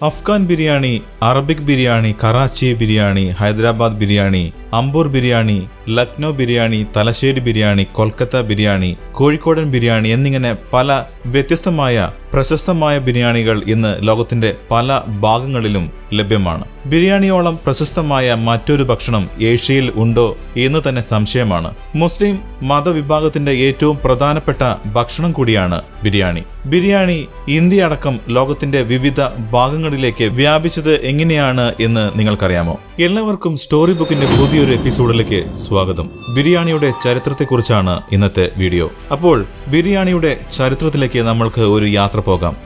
Afghan biryani Arabic biryani Karachi biryani Hyderabad biryani Ambur biryani Lucknow biryani Thalassery biryani Kolkata biryani കോഴിക്കോടൻ ബിരിയാണി എന്നിങ്ങനെ പല വ്യത്യസ്തമായ പ്രശസ്തമായ ബിരിയാണികൾ ഇന്ന് ലോകത്തിന്റെ പല ഭാഗങ്ങളിലും ലഭ്യമാണ്. ബിരിയാണിയോളം പ്രശസ്തമായ മറ്റൊരു ഭക്ഷണം ഏഷ്യയിൽ ഉണ്ടോ എന്ന് തന്നെ സംശയമാണ്. മുസ്ലിം മതവിഭാഗത്തിന്റെ ഏറ്റവും പ്രധാനപ്പെട്ട ഭക്ഷണം കൂടിയാണ് ബിരിയാണി. ബിരിയാണി ഇന്ത്യ അടക്കം ലോകത്തിന്റെ വിവിധ ഭാഗങ്ങളിലേക്ക് വ്യാപിച്ചത് എങ്ങനെയാണ് എന്ന് നിങ്ങൾക്കറിയാമോ? എല്ലാവർക്കും സ്റ്റോറി ബുക്കിന്റെ പുതിയൊരു എപ്പിസോഡിലേക്ക് സ്വാഗതം. ബിരിയാണിയുടെ ചരിത്രത്തെക്കുറിച്ചാണ് ഇന്നത്തെ വീഡിയോ. അപ്പോൾ ബിരിയാണിയുടെ ചരിത്രത്തിലേക്ക് നമ്മൾക്ക് ഒരു യാത്ര പോകാം.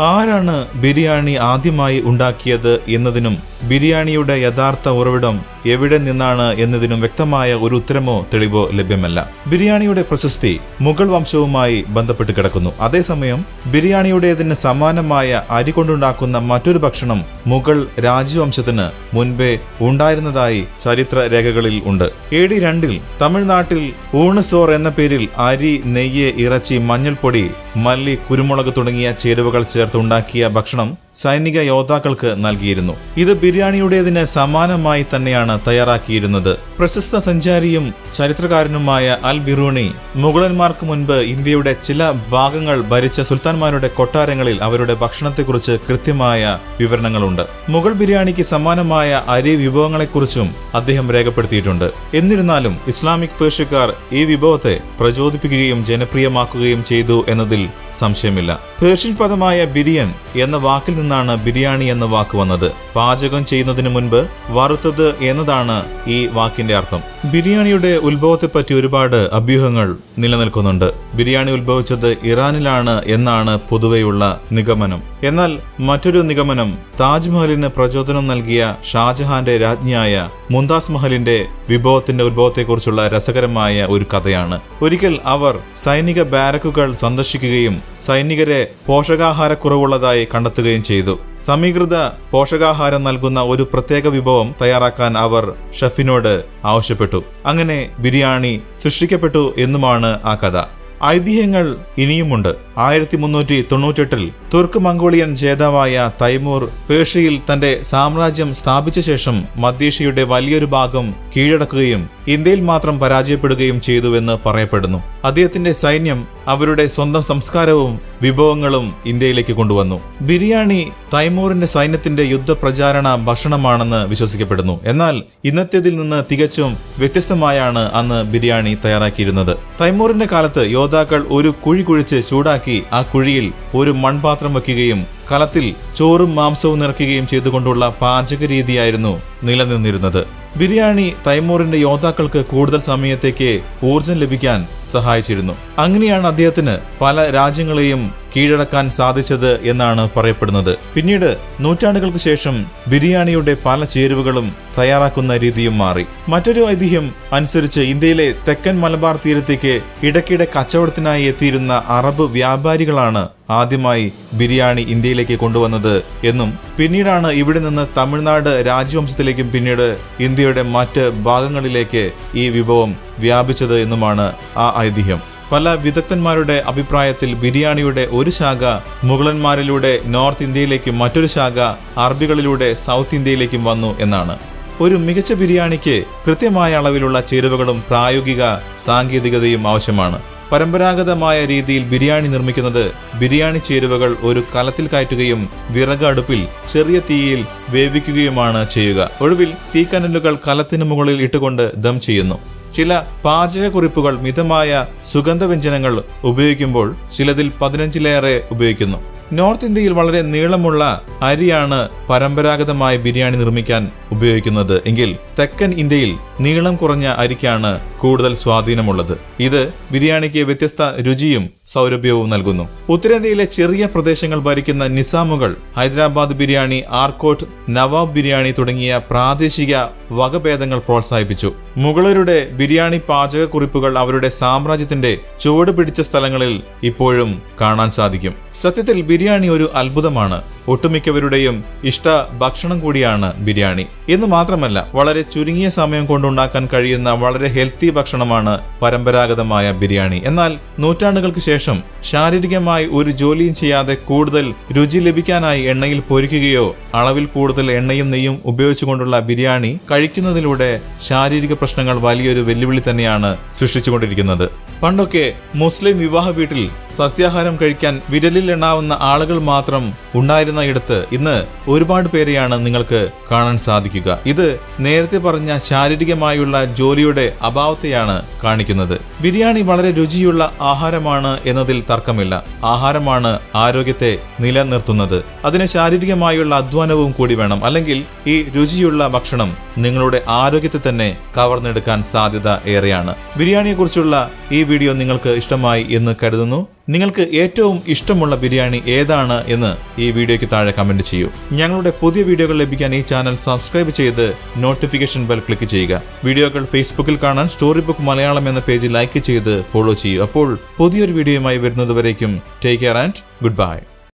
ആരാണ് ബിരിയാണി ആദ്യമായി ഉണ്ടാക്കിയത് എന്നതിനും ബിരിയാണിയുടെ യഥാർത്ഥ ഉറവിടം എവിടെ നിന്നാണ് എന്നതിനും വ്യക്തമായ ഒരു ഉത്തരമോ തെളിവോ ലഭ്യമല്ല. ബിരിയാണിയുടെ പ്രശസ്തി മുഗൾ വംശവുമായി ബന്ധപ്പെട്ട് കിടക്കുന്നു. അതേസമയം ബിരിയാണിയുടേതിന് സമാനമായ അരി കൊണ്ടുണ്ടാക്കുന്ന മറ്റൊരു ഭക്ഷണം മുഗൾ രാജവംശത്തിന് മുൻപേ ഉണ്ടായിരുന്നതായി ചരിത്ര രേഖകളിൽ ഉണ്ട്. എ ഡി രണ്ടിൽ തമിഴ്നാട്ടിൽ ഊണസോർ എന്ന പേരിൽ അരി നെയ്യ് ഇറച്ചി മഞ്ഞൾപ്പൊടി മല്ലി കുരുമുളക് തുടങ്ങിയ ചേരുവകൾ ചേർത്ത് ഉണ്ടാക്കിയ ഭക്ഷണം സൈനിക യോദ്ധാക്കൾക്ക് നൽകിയിരുന്നു. ഇത് ബിരിയാണിയുടേതിന് സമാനമായി തന്നെയാണ് തയ്യാറാക്കിയിരുന്നത്. പ്രശസ്ത സഞ്ചാരിയും ചരിത്രകാരനുമായ അൽ ബിറൂണി മുഗളന്മാർക്ക് മുൻപ് ഇന്ത്യയുടെ ചില ഭാഗങ്ങൾ ഭരിച്ച സുൽത്താൻമാരുടെ കൊട്ടാരങ്ങളിൽ അവരുടെ ഭക്ഷണത്തെക്കുറിച്ച് കൃത്യമായ വിവരണങ്ങളുണ്ട്. മുഗൾ ബിരിയാണിക്ക് സമാനമായ അരി വിഭവങ്ങളെക്കുറിച്ചും അദ്ദേഹം രേഖപ്പെടുത്തിയിട്ടുണ്ട്. എന്നിരുന്നാലും ഇസ്ലാമിക് പേർഷ്യക്കാർ ഈ വിഭവത്തെ പ്രചോദിപ്പിക്കുകയും ജനപ്രിയമാക്കുകയും ചെയ്തു എന്നതിൽ സംശയമില്ല. പേർഷ്യൻ പദമായ ബിരിയൻ എന്ന വാക്കിൽ നിന്നാണ് ബിരിയാണി എന്ന വാക്ക് വന്നത്. പാചകം ചെയ്യുന്നതിന് മുൻപ് വറുത്തത് എന്നതാണ് ഈ വാക്കിന്റെ അർത്ഥം. ബിരിയാണിയുടെ ഉത്ഭവത്തെപ്പറ്റി ഒരുപാട് അഭ്യൂഹങ്ങൾ നിലനിൽക്കുന്നുണ്ട്. ബിരിയാണി ഉത്ഭവിച്ചത് ഇറാനിലാണ് എന്നാണ് പൊതുവെയുള്ള നിഗമനം. എന്നാൽ മറ്റൊരു നിഗമനം താജ്മഹലിന് പ്രചോദനം നൽകിയ ഷാജഹാന്റെ രാജ്ഞിയായ മുംതാസ് മഹലിന്റെ വിഭവത്തിന്റെ ഉത്ഭവത്തെക്കുറിച്ചുള്ള രസകരമായ ഒരു കഥയാണ്. ഒരിക്കൽ അവർ സൈനിക ബാരക്കുകൾ സന്ദർശിക്കുകയും സൈനികരെ പോഷകാഹാരക്കുറവുള്ളതായി കണ്ടെത്തുകയും ചെയ്തു. സമീകൃത പോഷകാഹാരം നൽകുന്ന ഒരു പ്രത്യേക വിഭവം തയ്യാറാക്കാൻ അവർ ഷെഫിനോട് ആവശ്യപ്പെട്ടു. അങ്ങനെ ബിരിയാണി സൃഷ്ടിക്കപ്പെട്ടു എന്നുമാണ് ആ കഥ. ഐതിഹ്യങ്ങൾ ഇനിയുമുണ്ട്. ആയിരത്തി മുന്നൂറ്റി തൊണ്ണൂറ്റെട്ടിൽ തുർക്ക് മംഗോളിയൻ ജേതാവായ തൈമൂർ പേർഷ്യയിൽ തന്റെ സാമ്രാജ്യം സ്ഥാപിച്ച ശേഷം മധ്യേഷ്യയുടെ വലിയൊരു ഭാഗം കീഴടക്കുകയും ഇന്ത്യയിൽ മാത്രം പരാജയപ്പെടുകയും ചെയ്തുവെന്ന് പറയപ്പെടുന്നു. അദ്ദേഹത്തിന്റെ സൈന്യം അവരുടെ സ്വന്തം സംസ്കാരവും വിഭവങ്ങളും ഇന്ത്യയിലേക്ക് കൊണ്ടുവന്നു. ബിരിയാണി തൈമൂറിന്റെ സൈന്യത്തിന്റെ യുദ്ധപ്രചാരണ ഭക്ഷണമാണെന്ന് വിശ്വസിക്കപ്പെടുന്നു. എന്നാൽ ഇന്നത്തേതിൽ നിന്ന് തികച്ചും വ്യത്യസ്തമായാണ് അന്ന് ബിരിയാണി തയ്യാറാക്കിയിരുന്നത്. തൈമൂറിന്റെ കാലത്ത് യോദ്ധാക്കൾ ഒരു കുഴി കുഴിച്ച് ചൂടാക്കി ആ കുഴിയിൽ ഒരു മൺപാത്രം വയ്ക്കുകയും കലത്തിൽ ചോറും മാംസവും നിറയ്ക്കുകയും ചെയ്തുകൊണ്ടുള്ള പാചക രീതിയായിരുന്നു നിലനിന്നിരുന്നത്. ബിരിയാണി തൈമൂറിന്റെ യോദ്ധാക്കൾക്ക് കൂടുതൽ സമയത്തേക്ക് ഊർജം ലഭിക്കാൻ സഹായിച്ചിരുന്നു. അങ്ങനെയാണ് അദ്ദേഹത്തിന് പല രാജ്യങ്ങളെയും കീഴടക്കാൻ സാധിച്ചത് എന്നാണ് പറയപ്പെടുന്നത്. പിന്നീട് നൂറ്റാണ്ടുകൾക്ക് ശേഷം ബിരിയാണിയുടെ പല ചേരുവകളും തയ്യാറാക്കുന്ന രീതിയും മാറി. മറ്റൊരു ഐതിഹ്യം അനുസരിച്ച് ഇന്ത്യയിലെ തെക്കൻ മലബാർ തീരത്തേക്ക് ഇടയ്ക്കിടെ കച്ചവടത്തിനായി എത്തിയിരുന്ന അറബ് വ്യാപാരികളാണ് ആദ്യമായി ബിരിയാണി ഇന്ത്യയിലേക്ക് കൊണ്ടുവന്നത് എന്നും പിന്നീടാണ് ഇവിടെ നിന്ന് തമിഴ്നാട് രാജവംശത്തിലേക്കും പിന്നീട് ഇന്ത്യയുടെ മറ്റ് ഭാഗങ്ങളിലേക്ക് ഈ വിഭവം വ്യാപിച്ചത് എന്നുമാണ് ആ ഐതിഹ്യം. പല വിദഗ്ധന്മാരുടെ അഭിപ്രായത്തിൽ ബിരിയാണിയുടെ ഒരു ശാഖ മുഗളന്മാരിലൂടെ നോർത്ത് ഇന്ത്യയിലേക്കും മറ്റൊരു ശാഖ അറബികളിലൂടെ സൗത്ത് ഇന്ത്യയിലേക്കും വന്നു എന്നാണ്. ഒരു മികച്ച ബിരിയാണിക്ക് കൃത്യമായ അളവിലുള്ള ചേരുവകളും പ്രായോഗിക സാങ്കേതികതയും ആവശ്യമാണ്. പരമ്പരാഗതമായ രീതിയിൽ ബിരിയാണി നിർമ്മിക്കുന്നത് ബിരിയാണി ചേരുവകൾ ഒരു കലത്തിൽ കയറ്റുകയും വിറക് അടുപ്പിൽ ചെറിയ തീയിൽ വേവിക്കുകയുമാണ് ചെയ്യുക. ഒടുവിൽ തീക്കനലുകൾ കലത്തിന് മുകളിൽ ഇട്ടുകൊണ്ട് ദം ചെയ്യുന്നു. ചില പാചകക്കുറിപ്പുകൾ മിതമായ സുഗന്ധവ്യഞ്ജനങ്ങൾ ഉപയോഗിക്കുമ്പോൾ ചിലതിൽ പതിനഞ്ചിലേറെ ഉപയോഗിക്കുന്നു. നോർത്ത് ഇന്ത്യയിൽ വളരെ നീളമുള്ള അരിയാണ് പരമ്പരാഗതമായി ബിരിയാണി നിർമ്മിക്കാൻ ഉപയോഗിക്കുന്നത്. എങ്കിൽ തെക്കൻ ഇന്ത്യയിൽ നീളം കുറഞ്ഞ അരിക്കാണ് കൂടുതൽ സ്വാധീനമുള്ളത്. ഇത് ബിരിയാണിക്ക് വ്യത്യസ്ത രുചിയും സൗരഭ്യവും നൽകുന്നു. ഉത്തരേന്ത്യയിലെ ചെറിയ പ്രദേശങ്ങൾ ഭരിക്കുന്ന നിസാമുകൾ ഹൈദരാബാദ് ബിരിയാണി ആർക്കോട്ട് നവാബ് ബിരിയാണി തുടങ്ങിയ പ്രാദേശിക വകഭേദങ്ങൾ പ്രോത്സാഹിപ്പിച്ചു. മുഗളരുടെ ബിരിയാണി പാചകക്കുറിപ്പുകൾ അവരുടെ സാമ്രാജ്യത്തിന്റെ ചുവട് പിടിച്ച സ്ഥലങ്ങളിൽ ഇപ്പോഴും കാണാൻ സാധിക്കും. സത്യത്തിൽ ബിരിയാണി ഒരു അത്ഭുതമാണ്. ഒട്ടുമിക്കവരുടെയും ഇഷ്ട ഭക്ഷണം കൂടിയാണ് ബിരിയാണി. എന്ന് മാത്രമല്ല വളരെ ചുരുങ്ങിയ സമയം കൊണ്ടുണ്ടാക്കാൻ കഴിയുന്ന വളരെ ഹെൽത്തി ഭക്ഷണമാണ് പരമ്പരാഗതമായ ബിരിയാണി. എന്നാൽ നൂറ്റാണ്ടുകൾക്ക് ശേഷം ശാരീരികമായി ഒരു ജോലിയും ചെയ്യാതെ കൂടുതൽ രുചി ലഭിക്കാനായി എണ്ണയിൽ പൊരിക്കുകയോ അളവിൽ കൂടുതൽ എണ്ണയും നെയ്യും ഉപയോഗിച്ചുകൊണ്ടുള്ള ബിരിയാണി കഴിക്കുന്നതിലൂടെ ശാരീരിക പ്രശ്നങ്ങൾ വലിയൊരു വെല്ലുവിളി തന്നെയാണ് സൃഷ്ടിച്ചുകൊണ്ടിരിക്കുന്നത്. പണ്ടൊക്കെ മുസ്ലിം വിവാഹ വീട്ടിൽ സസ്യാഹാരം കഴിക്കാൻ വിരലിൽ എണ്ണാവുന്ന ആളുകൾ മാത്രം ഉണ്ടായിരുന്ന ഇടത്ത് ഇന്ന് ഒരുപാട് പേരെയാണ് നിങ്ങൾക്ക് കാണാൻ സാധിക്കുക. ഇത് നേരത്തെ പറഞ്ഞ ശാരീരികമായുള്ള ജോലിയുടെ അഭാവത്തെയാണ് കാണിക്കുന്നത്. ബിരിയാണി വളരെ രുചിയുള്ള ആഹാരമാണ് എന്നതിൽ തർക്കമില്ല. ആഹാരമാണ് ആരോഗ്യത്തെ നിലനിർത്തുന്നത്. അതിന് ശാരീരികമായുള്ള അധ്വാനവും കൂടി വേണം. അല്ലെങ്കിൽ ഈ രുചിയുള്ള ഭക്ഷണം നിങ്ങളുടെ ആരോഗ്യത്തെ തന്നെ കവർന്നെടുക്കാൻ സാധ്യത ഏറെയാണ്. ബിരിയാണിയെക്കുറിച്ചുള്ള ഈ വീഡിയോ നിങ്ങൾക്ക് ഇഷ്ടമായി എന്ന് കരുതുന്നു. നിങ്ങൾക്ക് ഏറ്റവും ഇഷ്ടമുള്ള ബിരിയാണി ഏതാണ് എന്ന് ഈ വീഡിയോയ്ക്ക് താഴെ കമന്റ് ചെയ്യൂ. ഞങ്ങളുടെ പുതിയ വീഡിയോകൾ ലഭിക്കാൻ ഈ ചാനൽ സബ്സ്ക്രൈബ് ചെയ്ത് നോട്ടിഫിക്കേഷൻ ബെൽ ക്ലിക്ക് ചെയ്യുക. വീഡിയോകൾ ഫേസ്ബുക്കിൽ കാണാൻ സ്റ്റോറി ബുക്ക് മലയാളം എന്ന പേജ് ലൈക്ക് ചെയ്ത് ഫോളോ ചെയ്യൂ. അപ്പോൾ പുതിയൊരു വീഡിയോയുമായി വരുന്നതുവരേക്കും take care and good bye.